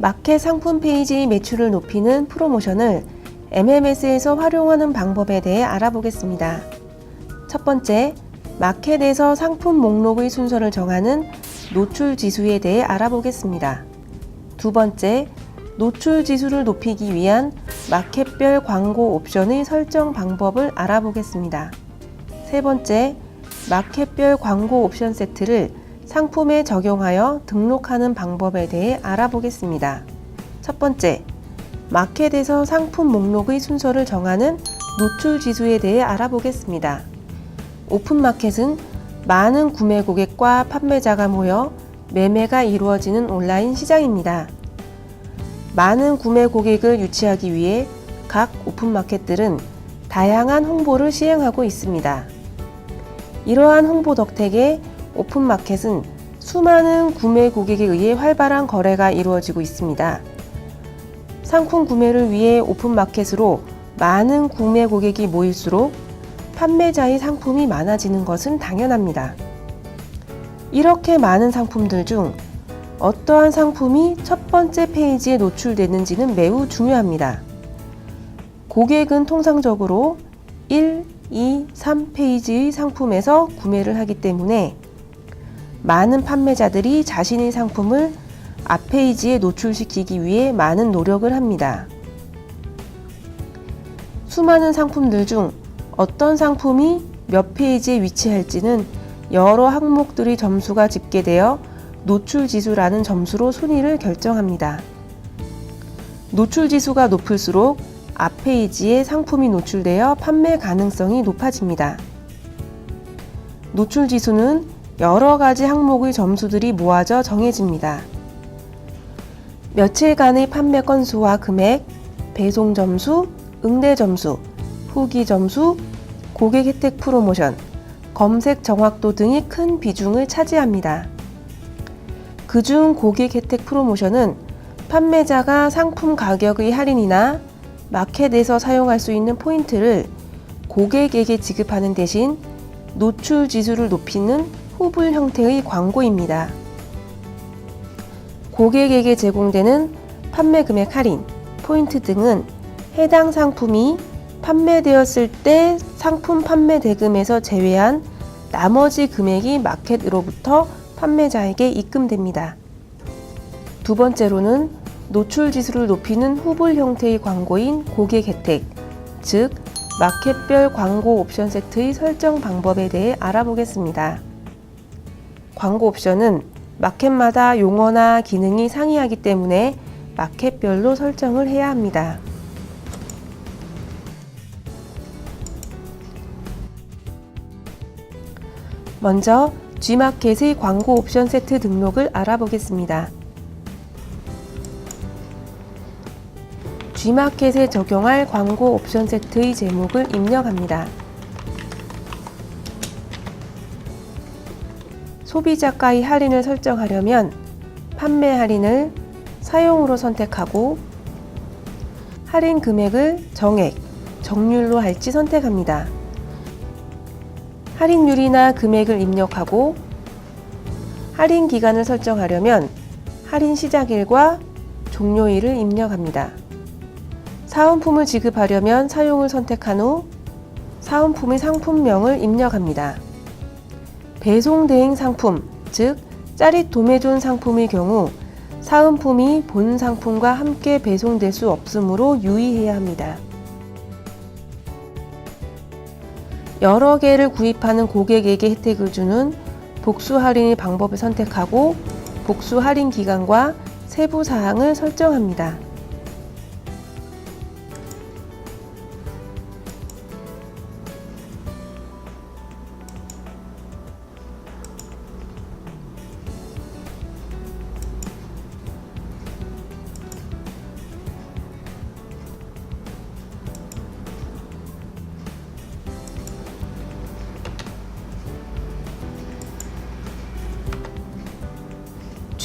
마켓 상품 페이지 매출을 높이는 프로모션을 MMS에서 활용하는 방법에 대해 알아보겠습니다. 첫 번째, 마켓에서 상품 목록의 순서를 정하는 노출 지수에 대해 알아보겠습니다. 두 번째, 노출 지수를 높이기 위한 마켓별 광고 옵션의 설정 방법을 알아보겠습니다. 세 번째, 마켓별 광고 옵션 세트를 상품에 적용하여 등록하는 방법에 대해 알아보겠습니다. 첫 번째, 마켓에서 상품 목록의 순서를 정하는 노출 지수에 대해 알아보겠습니다. 오픈마켓은 많은 구매 고객과 판매자가 모여 매매가 이루어지는 온라인 시장입니다. 많은 구매 고객을 유치하기 위해 각 오픈마켓들은 다양한 홍보를 시행하고 있습니다. 이러한 홍보 덕택에 오픈마켓은 수많은 구매 고객에 의해 활발한 거래가 이루어지고 있습니다. 상품 구매를 위해 오픈마켓으로 많은 구매 고객이 모일수록 판매자의 상품이 많아지는 것은 당연합니다. 이렇게 많은 상품들 중 어떠한 상품이 첫 번째 페이지에 노출되는지는 매우 중요합니다. 고객은 통상적으로 1, 2, 3페이지의 상품에서 구매를 하기 때문에 많은 판매자들이 자신의 상품을 앞 페이지에 노출시키기 위해 많은 노력을 합니다. 수많은 상품들 중 어떤 상품이 몇 페이지에 위치할지는 여러 항목들의 점수가 집계되어 노출 지수라는 점수로 순위를 결정합니다. 노출 지수가 높을수록 앞 페이지에 상품이 노출되어 판매 가능성이 높아집니다. 노출 지수는 여러 가지 항목의 점수들이 모아져 정해집니다. 며칠간의 판매 건수와 금액, 배송 점수, 응대 점수, 후기 점수, 고객 혜택 프로모션, 검색 정확도 등이 큰 비중을 차지합니다. 그중 고객 혜택 프로모션은 판매자가 상품 가격의 할인이나 마켓에서 사용할 수 있는 포인트를 고객에게 지급하는 대신 노출 지수를 높이는 후불 형태의 광고입니다. 고객에게 제공되는 판매 금액 할인, 포인트 등은 해당 상품이 판매되었을 때 상품 판매 대금에서 제외한 나머지 금액이 마켓으로부터 판매자에게 입금됩니다. 두 번째로는 노출 지수를 높이는 후불 형태의 광고인 고객 혜택, 즉 마켓별 광고 옵션 세트의 설정 방법에 대해 알아보겠습니다. 광고 옵션은 마켓마다 용어나 기능이 상이하기 때문에 마켓별로 설정을 해야 합니다. 먼저 G마켓의 광고 옵션 세트 등록을 알아보겠습니다. G마켓에 적용할 광고 옵션 세트의 제목을 입력합니다. 소비자가의 할인을 설정하려면 판매 할인을 사용으로 선택하고 할인 금액을 정액, 정률로 할지 선택합니다. 할인율이나 금액을 입력하고 할인 기간을 설정하려면 할인 시작일과 종료일을 입력합니다. 사은품을 지급하려면 사용을 선택한 후 사은품의 상품명을 입력합니다. 배송 대행 상품, 즉 짜릿 도매존 상품의 경우 사은품이 본 상품과 함께 배송될 수 없으므로 유의해야 합니다. 여러 개를 구입하는 고객에게 혜택을 주는 복수 할인의 방법을 선택하고 복수 할인 기간과 세부 사항을 설정합니다.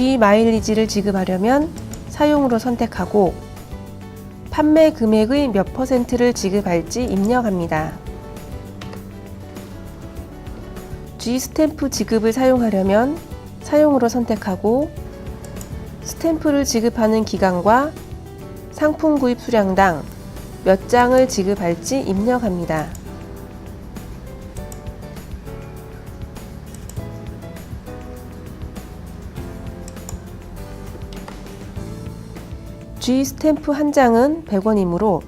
G 마일리지를 지급하려면 사용으로 선택하고 판매 금액의 몇 퍼센트를 지급할지 입력합니다. G 스탬프 지급을 사용하려면 사용으로 선택하고 스탬프를 지급하는 기간과 상품 구입 수량당 몇 장을 지급할지 입력합니다. G 스탬프 한 장은 100원이므로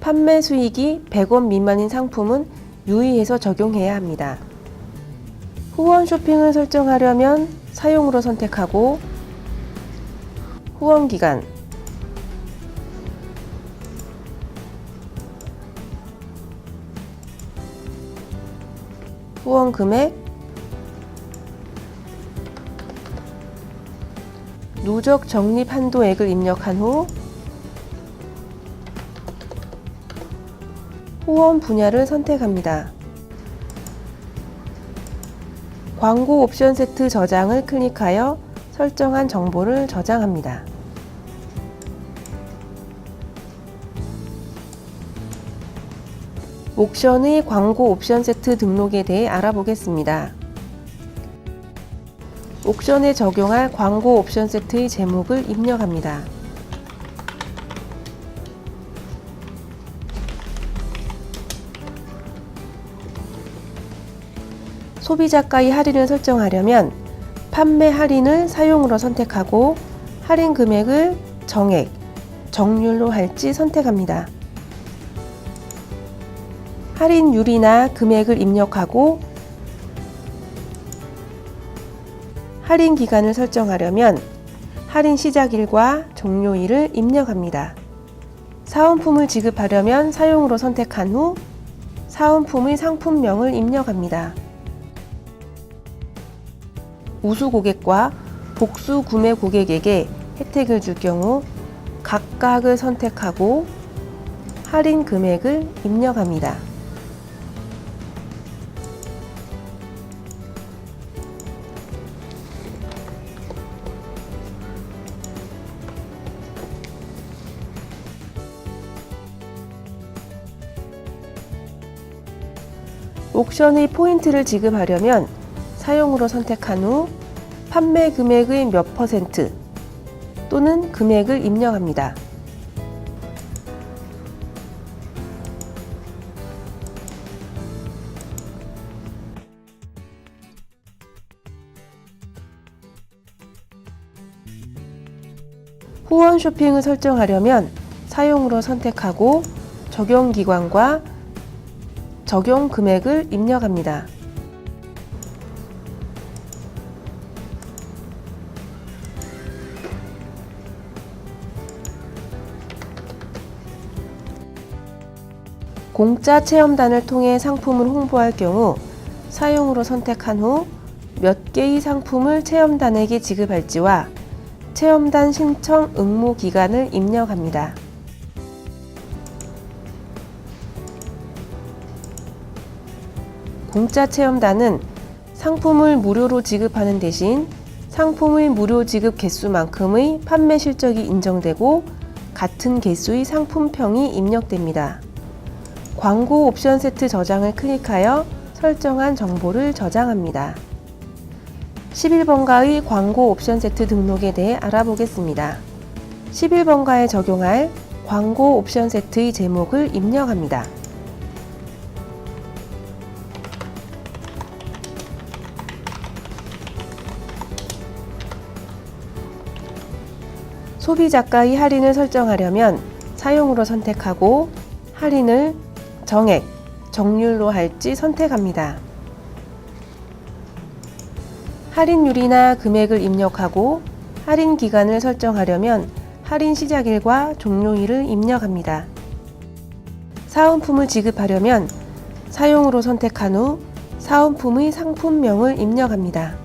판매 수익이 100원 미만인 상품은 유의해서 적용해야 합니다. 후원 쇼핑을 설정하려면 사용으로 선택하고 후원 기간 후원 금액 누적 적립 한도액을 입력한 후 후원 분야를 선택합니다. 광고 옵션 세트 저장을 클릭하여 설정한 정보를 저장합니다. 옥션의 광고 옵션 세트 등록에 대해 알아보겠습니다. 옥션에 적용할 광고 옵션 세트의 제목을 입력합니다. 소비자가의 할인을 설정하려면 판매 할인을 사용으로 선택하고 할인 금액을 정액, 정률로 할지 선택합니다. 할인율이나 금액을 입력하고 할인 기간을 설정하려면 할인 시작일과 종료일을 입력합니다. 사은품을 지급하려면 사용으로 선택한 후 사은품의 상품명을 입력합니다. 우수 고객과 복수 구매 고객에게 혜택을 줄 경우 각각을 선택하고 할인 금액을 입력합니다. 옥션의 포인트를 지급하려면 사용으로 선택한 후 판매 금액의 몇 퍼센트 또는 금액을 입력합니다. 후원 쇼핑을 설정하려면 사용으로 선택하고 적용 기관과 적용 금액을 입력합니다. 공짜 체험단을 통해 상품을 홍보할 경우 사용으로 선택한 후 몇 개의 상품을 체험단에게 지급할지와 체험단 신청 응모 기간을 입력합니다. 공짜 체험단은 상품을 무료로 지급하는 대신 상품의 무료 지급 개수만큼의 판매 실적이 인정되고 같은 개수의 상품평이 입력됩니다. 광고 옵션 세트 저장을 클릭하여 설정한 정보를 저장합니다. 11번가의 광고 옵션 세트 등록에 대해 알아보겠습니다. 11번가에 적용할 광고 옵션 세트의 제목을 입력합니다. 소비자가의 할인을 설정하려면 사용으로 선택하고 할인을 정액, 정률로 할지 선택합니다. 할인율이나 금액을 입력하고 할인 기간을 설정하려면 할인 시작일과 종료일을 입력합니다. 사은품을 지급하려면 사용으로 선택한 후 사은품의 상품명을 입력합니다.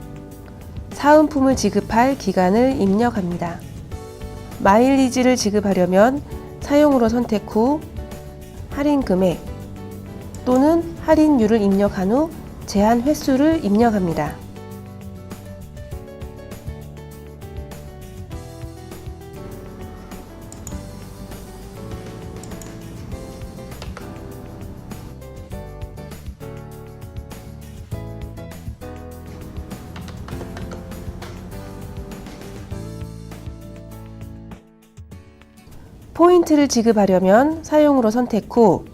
사은품을 지급할 기간을 입력합니다. 마일리지를 지급하려면 사용으로 선택 후 할인 금액 또는 할인율을 입력한 후 제한 횟수를 입력합니다. 포인트를 지급하려면 사용으로 선택 후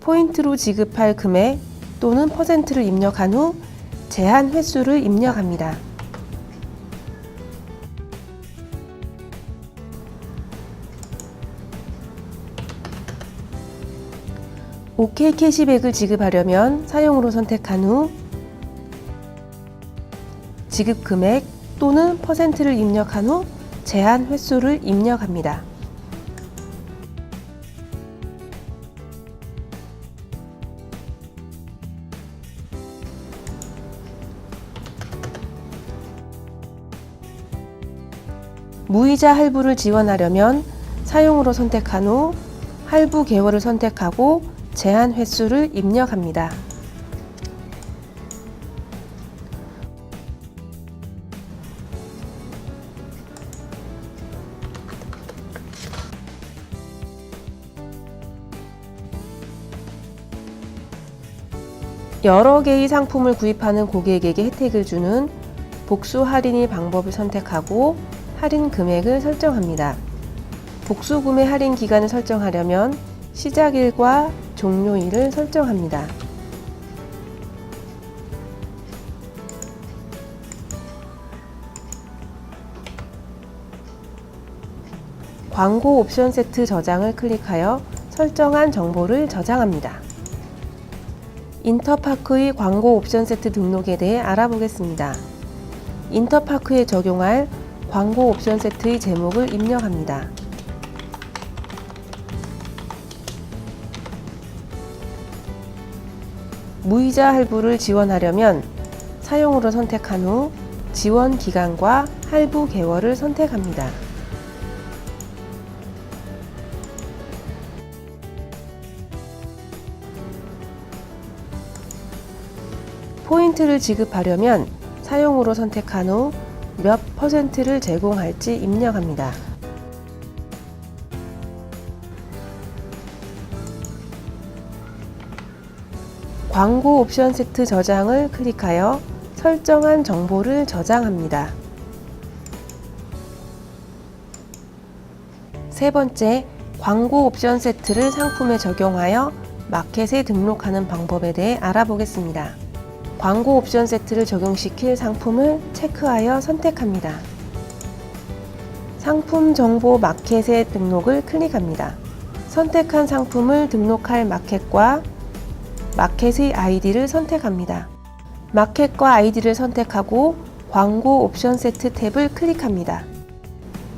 포인트로 지급할 금액 또는 퍼센트를 입력한 후 제한 횟수를 입력합니다. OK 캐시백을 지급하려면 사용으로 선택한 후 지급 금액 또는 퍼센트를 입력한 후 제한 횟수를 입력합니다. 무이자 할부를 지원하려면 사용으로 선택한 후 할부 개월을 선택하고 제한 횟수를 입력합니다. 여러 개의 상품을 구입하는 고객에게 혜택을 주는 복수 할인의 방법을 선택하고 할인 금액을 설정합니다. 복수 구매 할인 기간을 설정하려면 시작일과 종료일을 설정합니다. 광고 옵션 세트 저장을 클릭하여 설정한 정보를 저장합니다. 인터파크의 광고 옵션 세트 등록에 대해 알아보겠습니다. 인터파크에 적용할 광고 옵션 세트의 제목을 입력합니다. 무이자 할부를 지원하려면 사용으로 선택한 후 지원 기간과 할부 개월을 선택합니다. 포인트를 지급하려면 사용으로 선택한 후 몇 퍼센트를 제공할지 입력합니다. 광고 옵션 세트 저장을 클릭하여 설정한 정보를 저장합니다. 세 번째, 광고 옵션 세트를 상품에 적용하여 마켓에 등록하는 방법에 대해 알아보겠습니다. 광고 옵션 세트를 적용시킬 상품을 체크하여 선택합니다. 상품 정보 마켓에 등록을 클릭합니다. 선택한 상품을 등록할 마켓과 마켓의 아이디를 선택합니다. 마켓과 아이디를 선택하고 광고 옵션 세트 탭을 클릭합니다.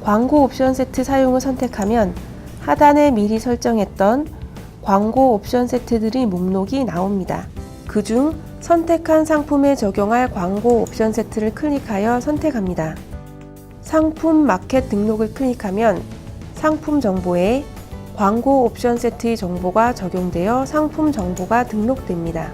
광고 옵션 세트 사용을 선택하면 하단에 미리 설정했던 광고 옵션 세트들의 목록이 나옵니다. 그중 선택한 상품에 적용할 광고 옵션 세트를 클릭하여 선택합니다. 상품 마켓 등록을 클릭하면 상품 정보에 광고 옵션 세트의 정보가 적용되어 상품 정보가 등록됩니다.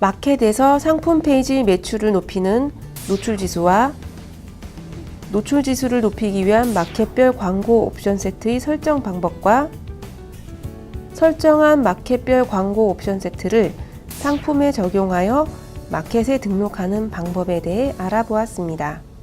마켓에서 상품 페이지 매출을 높이는 노출 지수와 노출 지수를 높이기 위한 마켓별 광고 옵션 세트의 설정 방법과 설정한 마켓별 광고 옵션 세트를 상품에 적용하여 마켓에 등록하는 방법에 대해 알아보았습니다.